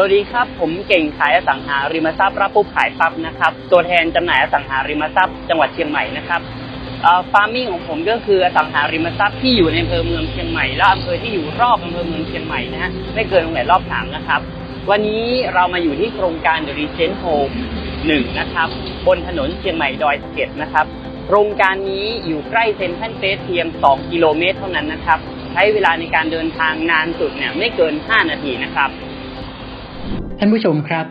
สวัสดีครับ ผมเก่งขายอสังหาริมทรัพย์รับปุ๊บขายปั๊บนะครับ ตัวแทนจำหน่ายอสังหาริมทรัพย์จังหวัดเชียงใหม่นะครับฟาร์มิ่งของผมก็คืออสังหาริมทรัพย์ที่อยู่ในอำเภอเมืองเชียงใหม่และอำเภอที่อยู่รอบอำเภอเมืองเชียงใหม่นะฮะไม่เกินตรงไหนรอบสามนะครับ วันนี้เรามาอยู่ที่โครงการ The Regent Home หนึ่งนะครับบนถนนเชียงใหม่ดอยสะเก็ดนะครับโครงการนี้อยู่ใกล้เซ็นทรัลเฟสเพียง 2 กิโลเมตรเท่านั้นนะครับ ใช้เวลาในการเดินทางนานสุดเนี่ยไม่เกิน 5 นาทีนะครับ ท่านผู้ชมครับ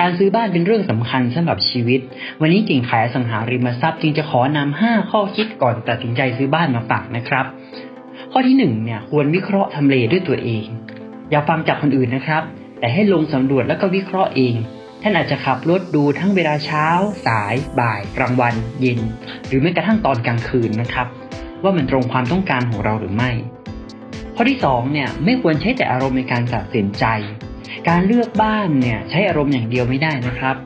การซื้อบ้านเป็นเรื่องสำคัญสำหรับชีวิต วันนี้กิ่งขายอสังหาริมทรัพย์จึงจะขอนำ5ข้อคิดก่อนตัดสินใจซื้อบ้านมาฝากนะครับ ข้อที่หนึ่งเนี่ยควรวิเคราะห์ทำเลด้วยตัวเอง อย่าฟังจากคนอื่นนะครับ แต่ให้ลงสำรวจแล้วก็วิเคราะห์เองท่านอาจจะขับรถดูทั้งเวลาเช้า สาย บ่าย กลางวัน เย็น หรือแม้กระทั่งตอนกลางคืนนะครับ ว่ามันตรงความต้องการของเราหรือไม่ ข้อที่สองเนี่ยไม่ควรใช้แต่อารมณ์ในการตัดสินใจ การเลือกบ้านเนี่ยใช้อารมณ์อย่างเดียวไม่ได้นะครับ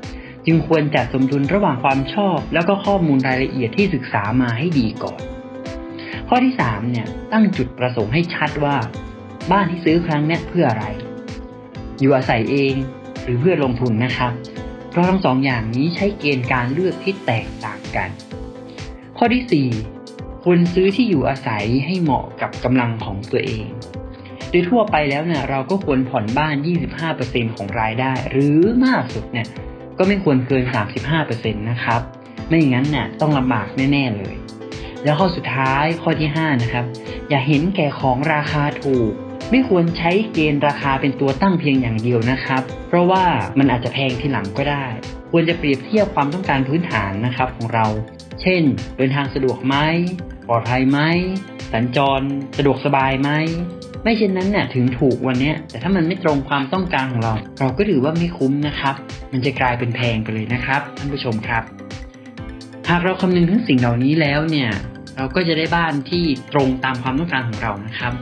จึงควรจัดสมดุลระหว่างความชอบ แล้วก็ข้อมูลรายละเอียดที่ศึกษามาให้ดีก่อน ข้อที่สามเนี่ยตั้งจุดประสงค์ให้ชัดว่า บ้านที่ซื้อครั้งนี้เพื่ออะไร อยู่อาศัยเองหรือเพื่อลงทุนนะครับ เพราะทั้งสองอย่างนี้ใช้เกณฑ์การเลือกที่แตกต่างกัน ข้อที่สี่ควรซื้อที่อยู่อาศัยให้เหมาะกับกำลังของตัวเอง โดยทั่วไปแล้วเนี่ยเราก็ควรผ่อนบ้าน 25%ของรายได้ หรือมากสุดเนี่ยก็ไม่ควรเกิน 35%นะครับ ไม่อย่างนั้นเนี่ยต้องลำบากแน่ๆเลย แล้วข้อสุดท้ายข้อที่ 5 นะครับ อย่าเห็นแก่ของราคาถูก ไม่ควรใช้เกณฑ์ราคาเป็นตัวตั้งเพียงอย่างเดียวนะครับ เพราะว่ามันอาจจะแพงทีหลังก็ได้ ควรจะเปรียบเทียบความต้องการพื้นฐานนะครับของเรา เช่น เดินทางสะดวกไหมปลอดภัยไหมสัญจรสะดวกสบายไหม ไม่เช่นนั้นเนี่ยถึงถูกวันนี้แต่ถ้ามันไม่ตรงความต้องการของเรา เราก็ถือว่าไม่คุ้มนะครับ มันจะกลายเป็นแพงไปเลยนะครับท่านผู้ชมครับ หากเราคำนึงถึงสิ่งเหล่านี้แล้วเนี่ย เราก็จะได้บ้านที่ตรงตามความต้องการของเรานะครับ